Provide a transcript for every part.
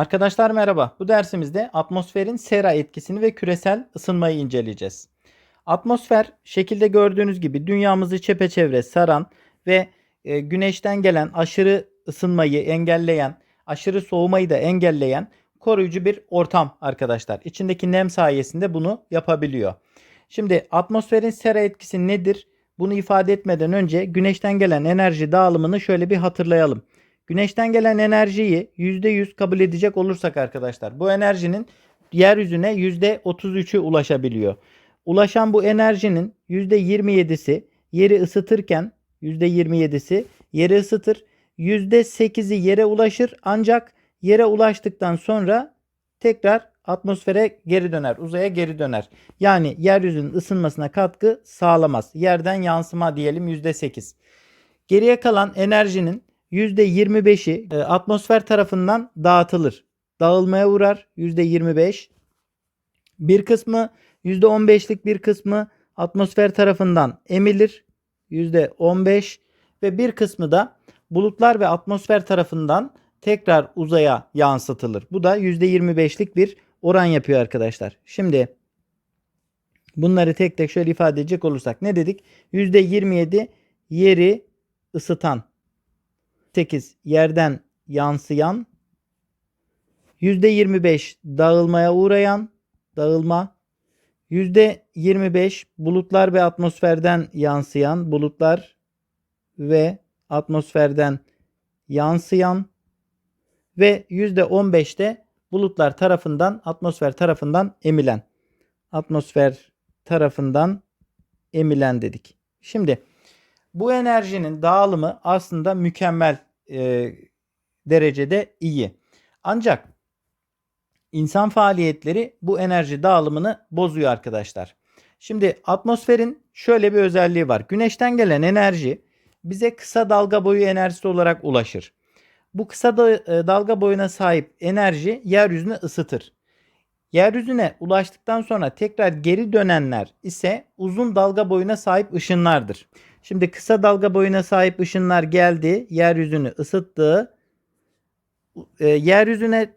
Arkadaşlar merhaba. Bu dersimizde atmosferin sera etkisini ve küresel ısınmayı inceleyeceğiz. Atmosfer şekilde gördüğünüz gibi dünyamızı çepeçevre saran ve e, güneşten gelen aşırı ısınmayı engelleyen, aşırı soğumayı da engelleyen koruyucu bir ortam arkadaşlar. İçindeki nem sayesinde bunu yapabiliyor. Şimdi atmosferin sera etkisi nedir? Bunu ifade etmeden önce güneşten gelen enerji dağılımını şöyle bir hatırlayalım. Güneşten gelen enerjiyi %100 kabul edecek olursak arkadaşlar bu enerjinin yeryüzüne %33'ü ulaşabiliyor. Ulaşan bu enerjinin %27'si yeri ısıtırken %27'si yeri ısıtır. %8'i yere ulaşır ancak yere ulaştıktan sonra tekrar atmosfere geri döner, uzaya geri döner. Yani yeryüzünün ısınmasına katkı sağlamaz. Yerden yansıma diyelim %8. Geriye kalan enerjinin %25'i e, atmosfer tarafından dağıtılır. Dağılmaya uğrar %25. Bir kısmı %15'lik bir kısmı atmosfer tarafından emilir %15 ve bir kısmı da bulutlar ve atmosfer tarafından tekrar uzaya yansıtılır. Bu da %25'lik bir oran yapıyor arkadaşlar. Şimdi bunları tek tek şöyle ifade edecek olursak ne dedik? %27 yeri ısıtan 8 yerden yansıyan %25 dağılmaya uğrayan dağılma %25 bulutlar ve atmosferden yansıyan bulutlar ve atmosferden yansıyan ve %15 de bulutlar tarafından atmosfer tarafından emilen atmosfer tarafından emilen dedik. Şimdi bu enerjinin dağılımı aslında mükemmel e, derecede iyi. Ancak insan faaliyetleri bu enerji dağılımını bozuyor arkadaşlar. Şimdi atmosferin şöyle bir özelliği var. Güneşten gelen enerji bize kısa dalga boyu enerjisi olarak ulaşır. Bu kısa e, dalga boyuna sahip enerji yeryüzünü ısıtır. Yeryüzüne ulaştıktan sonra tekrar geri dönenler ise uzun dalga boyuna sahip ışınlardır. Şimdi kısa dalga boyuna sahip ışınlar geldi, yeryüzünü ısıttı. E, yeryüzüne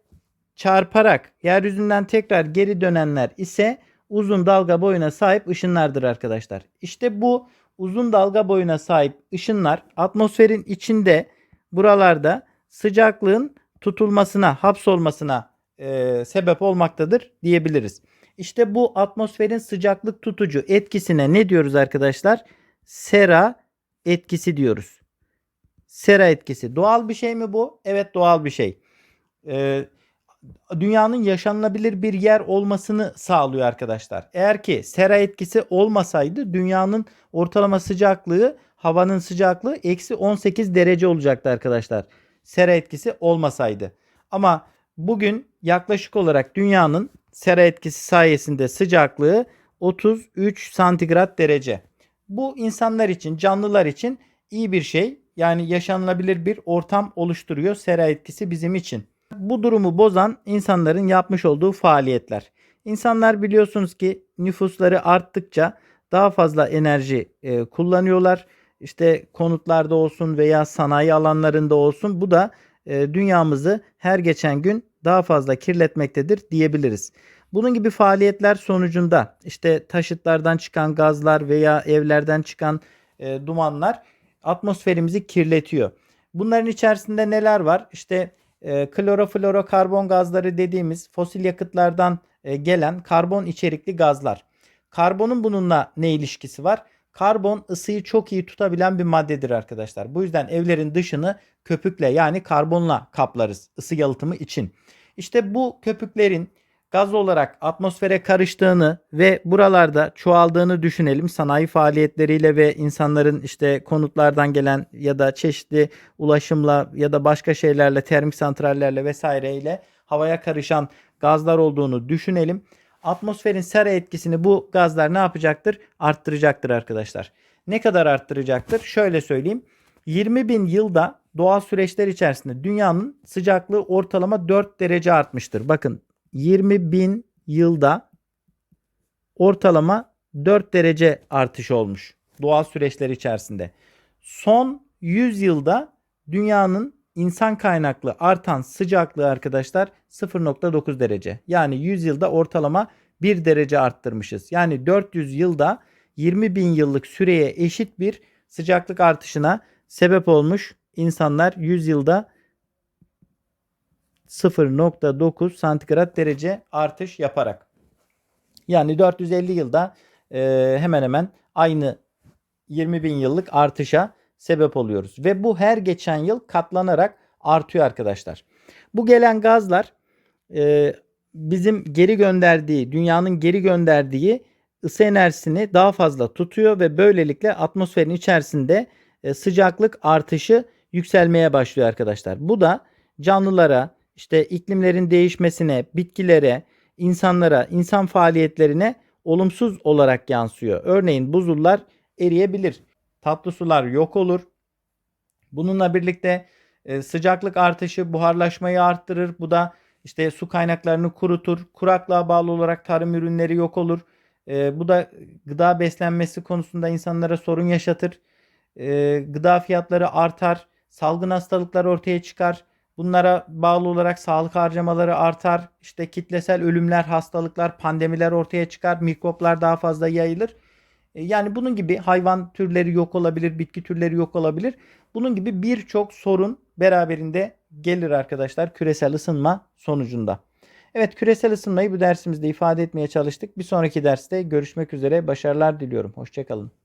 çarparak yeryüzünden tekrar geri dönenler ise uzun dalga boyuna sahip ışınlardır arkadaşlar. İşte bu uzun dalga boyuna sahip ışınlar atmosferin içinde buralarda sıcaklığın tutulmasına, hapsolmasına e, sebep olmaktadır diyebiliriz. İşte bu atmosferin sıcaklık tutucu etkisine ne diyoruz arkadaşlar? Sera etkisi diyoruz. Sera etkisi. Doğal bir şey mi bu? Evet doğal bir şey. Ee, dünyanın yaşanılabilir bir yer olmasını sağlıyor arkadaşlar. Eğer ki sera etkisi olmasaydı dünyanın ortalama sıcaklığı havanın sıcaklığı eksi 18 derece olacaktı arkadaşlar. Sera etkisi olmasaydı. Ama bugün yaklaşık olarak dünyanın sera etkisi sayesinde sıcaklığı 33 santigrat derece. Bu insanlar için, canlılar için iyi bir şey. Yani yaşanılabilir bir ortam oluşturuyor sera etkisi bizim için. Bu durumu bozan insanların yapmış olduğu faaliyetler. İnsanlar biliyorsunuz ki nüfusları arttıkça daha fazla enerji e, kullanıyorlar. İşte konutlarda olsun veya sanayi alanlarında olsun bu da e, dünyamızı her geçen gün daha fazla kirletmektedir diyebiliriz. Bunun gibi faaliyetler sonucunda işte taşıtlardan çıkan gazlar veya evlerden çıkan e, dumanlar atmosferimizi kirletiyor. Bunların içerisinde neler var? İşte e, kloroflorokarbon gazları dediğimiz fosil yakıtlardan e, gelen karbon içerikli gazlar. Karbonun bununla ne ilişkisi var? Karbon ısıyı çok iyi tutabilen bir maddedir arkadaşlar. Bu yüzden evlerin dışını köpükle yani karbonla kaplarız ısı yalıtımı için. İşte bu köpüklerin gaz olarak atmosfere karıştığını ve buralarda çoğaldığını düşünelim. Sanayi faaliyetleriyle ve insanların işte konutlardan gelen ya da çeşitli ulaşımla ya da başka şeylerle termik santrallerle vesaireyle havaya karışan gazlar olduğunu düşünelim. Atmosferin sera etkisini bu gazlar ne yapacaktır? Arttıracaktır arkadaşlar. Ne kadar arttıracaktır? Şöyle söyleyeyim. 20 bin yılda doğal süreçler içerisinde dünyanın sıcaklığı ortalama 4 derece artmıştır. Bakın 20 bin yılda ortalama 4 derece artış olmuş doğal süreçler içerisinde. Son 100 yılda dünyanın insan kaynaklı artan sıcaklığı arkadaşlar 0.9 derece. Yani 100 yılda ortalama 1 derece arttırmışız. Yani 400 yılda 20 bin yıllık süreye eşit bir sıcaklık artışına sebep olmuş insanlar 100 yılda 0.9 santigrat derece artış yaparak. Yani 450 yılda e, hemen hemen aynı 20 bin yıllık artışa sebep oluyoruz. Ve bu her geçen yıl katlanarak artıyor arkadaşlar. Bu gelen gazlar e, bizim geri gönderdiği, dünyanın geri gönderdiği ısı enerjisini daha fazla tutuyor ve böylelikle atmosferin içerisinde e, sıcaklık artışı yükselmeye başlıyor arkadaşlar. Bu da canlılara, işte iklimlerin değişmesine, bitkilere, insanlara, insan faaliyetlerine olumsuz olarak yansıyor. Örneğin buzullar eriyebilir. Tatlı sular yok olur. Bununla birlikte e, sıcaklık artışı buharlaşmayı arttırır. Bu da işte su kaynaklarını kurutur. Kuraklığa bağlı olarak tarım ürünleri yok olur. E, bu da gıda beslenmesi konusunda insanlara sorun yaşatır. E, gıda fiyatları artar. Salgın hastalıklar ortaya çıkar. Bunlara bağlı olarak sağlık harcamaları artar. İşte kitlesel ölümler, hastalıklar, pandemiler ortaya çıkar. Mikroplar daha fazla yayılır. E, Yani bunun gibi hayvan türleri yok olabilir, bitki türleri yok olabilir. Bunun gibi birçok sorun beraberinde gelir arkadaşlar küresel ısınma sonucunda. Evet küresel ısınmayı bu dersimizde ifade etmeye çalıştık. Bir sonraki derste görüşmek üzere. Başarılar diliyorum. Hoşçakalın.